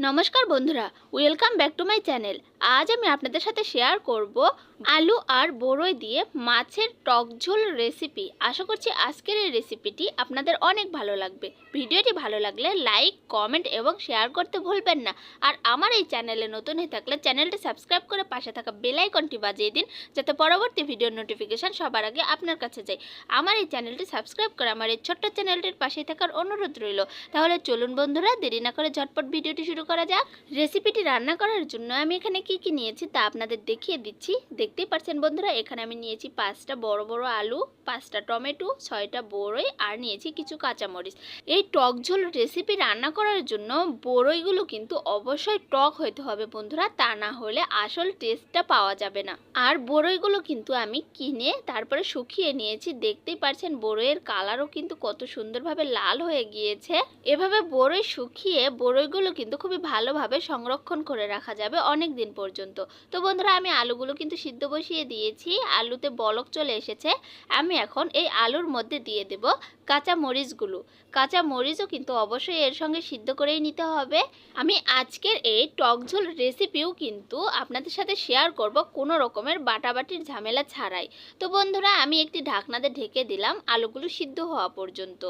নমস্কার বন্ধুরা welcome back to my channel আজ আমি আপনাদের সাথে শেয়ার করব আলু আর বড়ই দিয়ে মাছের টক ঝোল রেসিপি আশা করছি আজকের এই রেসিপিটি আপনাদের অনেক ভালো লাগবে। ভিডিওটি ভালো লাগলে লাইক কমেন্ট এবং শেয়ার করতে ভুলবেন না। আর আমার এই চ্যানেলে নতুন হয়ে থাকলে চ্যানেলটি সাবস্ক্রাইব করে পাশে থাকা বেল আইকনটি বাজিয়ে দিন, যাতে পরবর্তী ভিডিওর নোটিফিকেশান সবার আগে আপনার কাছে যায়। আমার এই চ্যানেলটি সাবস্ক্রাইব করে আমার এই ছোট্ট চ্যানেলটির পাশেই থাকার অনুরোধ রইল। তাহলে চলুন বন্ধুরা, দেরি না করে ঝটপট ভিডিওটি শুরু করা যাক। রেসিপিটি রান্না করার জন্য আমি এখানে কি কি নিয়েছি তা আপনাদের দেখিয়ে দিচ্ছি। দেখতেই পাচ্ছেন বন্ধুরা, এখানে আমি নিয়েছি পাঁচটা বড় বড় আলু, পাঁচটা টমেটো, ছয়টা বড়ই আর নিয়েছি কিছু কাঁচামরিচ। এই টক ঝোল রেসিপি রান্না করার জন্য বড়ইগুলো কিন্তু অবশ্যই টক হতে হবে বন্ধুরা, তা না হলে আসল টেস্টটা পাওয়া যাবে না। আর বড়ইগুলো কিন্তু আমি কিনে তারপরে শুকিয়ে নিয়েছি, দেখতেই পাচ্ছেন বড়ইয়ের কালারও কিন্তু কত সুন্দরভাবে লাল হয়ে গিয়েছে। এভাবে বড়ই শুকিয়ে বড়ইগুলো কিন্তু খুবই ভালোভাবে সংরক্ষণ করে রাখা যাবে অনেক দিন পর্যন্ত। তো বন্ধুরা, আমি আলুগুলো কিন্তু সিদ্ধ বসিয়ে দিয়েছি, আলুতে বলক চলে এসেছে, আমি এখন এই আলুর মধ্যে দিয়ে দেব কাঁচা মরিচগুলো। কাঁচা মরিচও কিন্তু অবশ্যই এর সঙ্গে সিদ্ধ করেই নিতে হবে। আমি আজকের এই টক ঝোল রেসিপিও কিন্তু আপনাদের সাথে শেয়ার করব কোনো রকমের বাটাবাটির ঝামেলা ছাড়াই। তো বন্ধুরা, আমি একটি ঢাকনাতে ঢেকে দিলাম আলুগুলো সিদ্ধ হওয়া পর্যন্ত।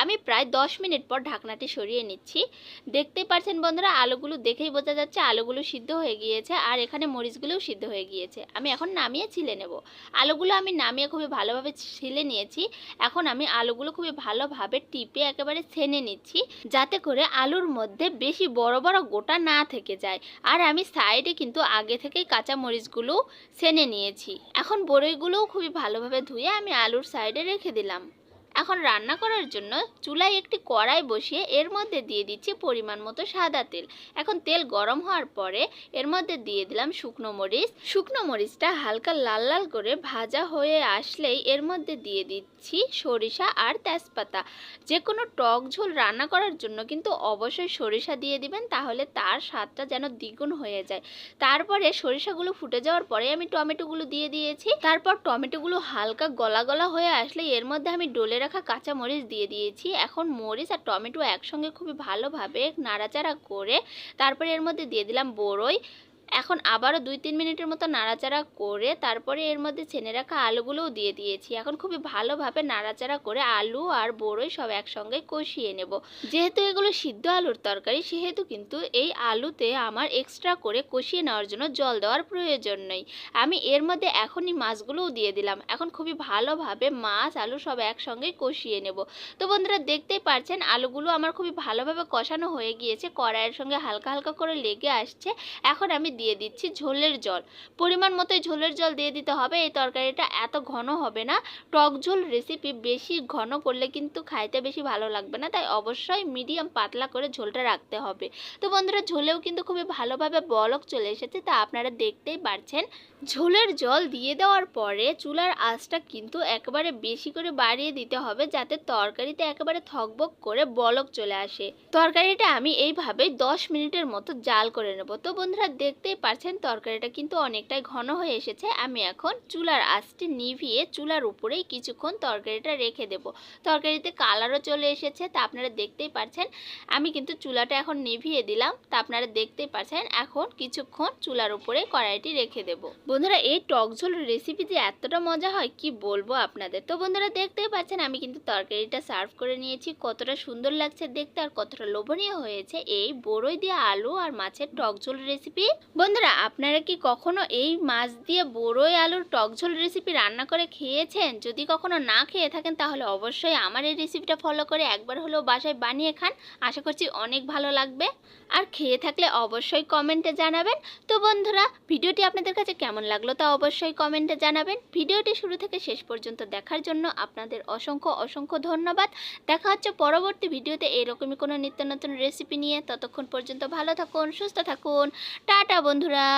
আমি প্রায় দশ মিনিট পর ঢাকনাটি সরিয়ে নিচ্ছি। দেখতেই পাচ্ছেন বন্ধুরা, আলুগুলো দেখেই বোঝা যাচ্ছে আলুগুলো সিদ্ধ হয়ে গিয়েছে আর এখানে মরিচগুলোও সিদ্ধ হয়ে গিয়েছে। আমি এখন নামিয়ে ছিলে নেব। আলুগুলো আমি নামিয়ে খুবই ভালোভাবে ছিলে নিয়েছি। এখন আমি আলুগুলো খুবই ভালোভাবে টিপে একেবারে ছেনে নিচ্ছি, যাতে করে আলুর মধ্যে বেশি বড় বড় গোটা না থেকে যায়। আর আমি সাইডে কিন্তু আগে থেকেই কাঁচা মরিচগুলো ছেনে নিয়েছি। এখন বড়ইগুলোও খুবই ভালোভাবে ধুয়ে আমি আলুর সাইডে রেখে দিলাম। এখন রান্না করার জন্য চুলায় একটি কড়াই বসিয়ে এর মধ্যে দিয়ে দিচ্ছি পরিমাণ মতো সাদা তেল। এখন তেল গরম হওয়ার পরে এর মধ্যে দিয়ে দিলাম শুকনো মরিচ। শুকনো মরিচটা হালকা লাল লাল করে ভাজা হয়ে আসলেই এর মধ্যে দিয়ে দিচ্ছি সরিষা আর তেজপাতা। যে কোনো টক ঝোল রান্না করার জন্য কিন্তু অবশ্যই সরিষা দিয়ে দিবেন, তাহলে তার স্বাদটা যেন দ্বিগুণ হয়ে যায়। তারপরে সরিষাগুলো ফুটে যাওয়ার পরে আমি টমেটোগুলো দিয়ে দিয়েছি। তারপর টমেটোগুলো হালকা গলা গলা হয়ে আসলে এর মধ্যে আমি ডলে রাখা কাঁচা মরিচ দিয়ে দিয়েছি। এখন মরিচ আর টমেটো একসঙ্গে খুবই ভালোভাবে নাড়াচাড়া করে তারপরে এর মধ্যে দিয়ে দিলাম বড়ই এখন আবারও দুই তিন মিনিটের মতো নাড়াচাড়া করে তারপরে এর মধ্যে ছেনে রাখা আলুগুলোও দিয়ে দিয়েছি। এখন খুবই ভালোভাবে নাড়াচাড়া করে আলু আর বড়ই সব একসঙ্গে কষিয়ে নেব। যেহেতু এগুলো সিদ্ধ আলুর তরকারি, সেহেতু কিন্তু এই আলুতে আমার এক্সট্রা করে কষিয়ে নেওয়ার জন্য জল দেওয়ার প্রয়োজন নেই। আমি এর মধ্যে এখনই মাছগুলোও দিয়ে দিলাম। এখন খুবই ভালোভাবে মাছ, আলু সব একসঙ্গে কষিয়ে নেব। তো বন্ধুরা, দেখতেই পারছেন, আলুগুলো আমার খুবই ভালোভাবে কষানো হয়ে গিয়েছে। কড়াইয়ের সঙ্গে হালকা হালকা করে লেগে আসছে। এখন আমি দিয়ে দিচ্ছি ঝোলের জল। পরিমাণ মতোই ঝোলের জল দিয়ে দিতে হবে। এই তরকারিটা এত ঘন হবে না। টক ঝোল রেসিপি বেশি ঘন করলে কিন্তু খাইতে বেশি ভালো লাগবে না। তাই অবশ্যই মিডিয়াম পাতলা করে ঝোলটা রাখতে হবে। তো বন্ধুরা, ঝোলেও কিন্তু খুবই ভালোভাবে বলক চলে এসেছে। তা আপনারা দেখতেই পারছেন। ঝোলের জল দিয়ে দেওয়ার পরে চুলার আঁচটা কিন্তু একেবারে বেশি করে বাড়িয়ে দিতে হবে যাতে তরকারিতে একেবারে থকবক করে বলক চলে আসে। তরকারিটা আমি এইভাবে দশ মিনিটের মতো জাল করে নেব। তো বন্ধুরা দেখতেই পারছেন তরকারিটা কিন্তু অনেকটাই ঘন হয়ে এসেছে। আমি এখন চুলার আঁচটি নিভিয়ে চুলার উপরেই কিছুক্ষণ তরকারিটা রেখে দেব। তরকারিতে কালারও চলে এসেছে, তা আপনারা দেখতেই পারছেন। আমি কিন্তু চুলাটা এখন নিভিয়ে দিলাম, তা আপনারা দেখতেই পারছেন। এখন কিছুক্ষণ চুলার উপরে কড়াইটি রেখে দেব। বন্ধুরা, এই টক ঝোল রেসিপি যে এতটা মজা হয়, কি বলব আপনাদের? তো বন্ধুরা, দেখতেই পাচ্ছেন আমি কিন্তু তরকারিটা সার্ভ করে নিয়েছি। কতটা সুন্দর লাগছে দেখতে আর কতটা লোভনীয় হয়েছে এই বড়ই দিয়ে আলু আর মাছের টক ঝোল রেসিপি বন্ধুরা, আপনারা কি কখনো এই মাছ দিয়ে বড়ই আলুর টকঝোল রেসিপি রান্না করে খেয়েছেন? যদি কখনো না খেয়ে থাকেন, তাহলে অবশ্যই আমার এই রেসিপিটা ফলো করে একবার হলেও বাসায় বানিয়ে খান। আশা করছি অনেক ভালো লাগবে। আর খেয়ে থাকলে অবশ্যই কমেন্টে জানাবেন। তো বন্ধুরা, ভিডিওটি আপনাদের কাছে কেমন লাগল তা অবশ্যই কমেন্টে জানাবেন। ভিডিওটি শুরু থেকে শেষ পর্যন্ত দেখার জন্য আপনাদের অসংখ্য অসংখ্য ধন্যবাদ। দেখা হচ্ছে পরবর্তী ভিডিওতে এরকমই কোনো নিত্য নতুন রেসিপি নিয়ে। ততক্ষণ পর্যন্ত ভালো থাকুন, সুস্থ থাকুন। টাটা বন্ধুরা